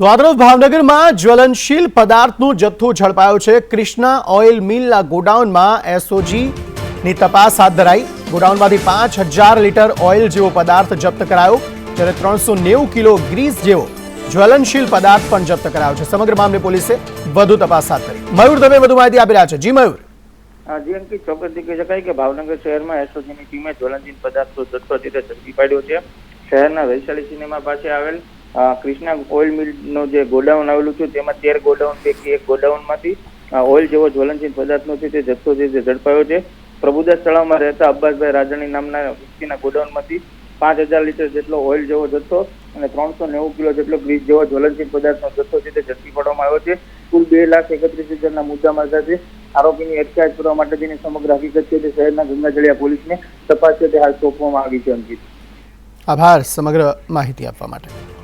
તો આ ભાવનગરમાં જ્વલનશીલ પદાર્થનો જથ્થો ઝડપાયો છે. ક્રિષ્ના ઓઇલ મિલના ગોડાઉનમાં એસઓજીની તપાસ હાથ ધરાઈ. ગોડાઉનમાંથી પાંચ હજાર લીટર ઓઇલ જેવો પદાર્થ જપ્ત કરાયો, જ્યારે ત્રણસો નેવું કિલો ગ્રીસ જેવો જ્વલનશીલ પદાર્થ પણ જપ્ત કરાયો છે. સમગ્ર મામલે પોલીસે વધુ તપાસ હાથ ધરી. મયુર, તમે વધુ માહિતી આપી રહ્યા છો? જી મયુર. જી, અંકિત ચોક્કસથી કહી શકાય કે ભાવનગર શહેરમાં એસઓજીની ટીમે જ્વલનશીલ પદાર્થો જથ્થો છે ઝડપી પાડ્યો છે. શહેરના વૈશાલી સિનેમા પાસે આવેલ ક્રિષ્ના ઓઇલ મિલનું જે ગોડાઉન આવેલું છે, તેમાં તેર ગોડાઉન પૈકી એક ગોડાઉનમાંથી ઓઇલ જેવો જ્વલનશીલ પદાર્થનો છે તે જથ્થો છે તે ઝડપાયો છે. પ્રભુદાસ તળાવમાં રહેતા અબ્બાસભાઈ રાજાણી નામના વ્યક્તિના ગોડાઉનમાંથી પાંચ હજાર લીટર જેટલો ઓઇલ જેવો જથ્થો અને ત્રણસો નેવું કિલો જેટલો ગ્રીસ જેવો જ્વલનશીલ પદાર્થનો જથ્થો છે તે ઝડપી પાડવામાં આવ્યો છે. કુલ બે લાખ એકત્રીસ હજારના મુદ્દામાલ સાથે આરોપીની અટકાયત કરવા માટે તેની સમગ્ર હકીકત છે તે શહેરના ગંગાજળિયા પોલીસને તપાસ છે તે હાલ સોંપવામાં આવી છે અંકિત. આભાર સમગ્ર માહિતી આપવા માટે.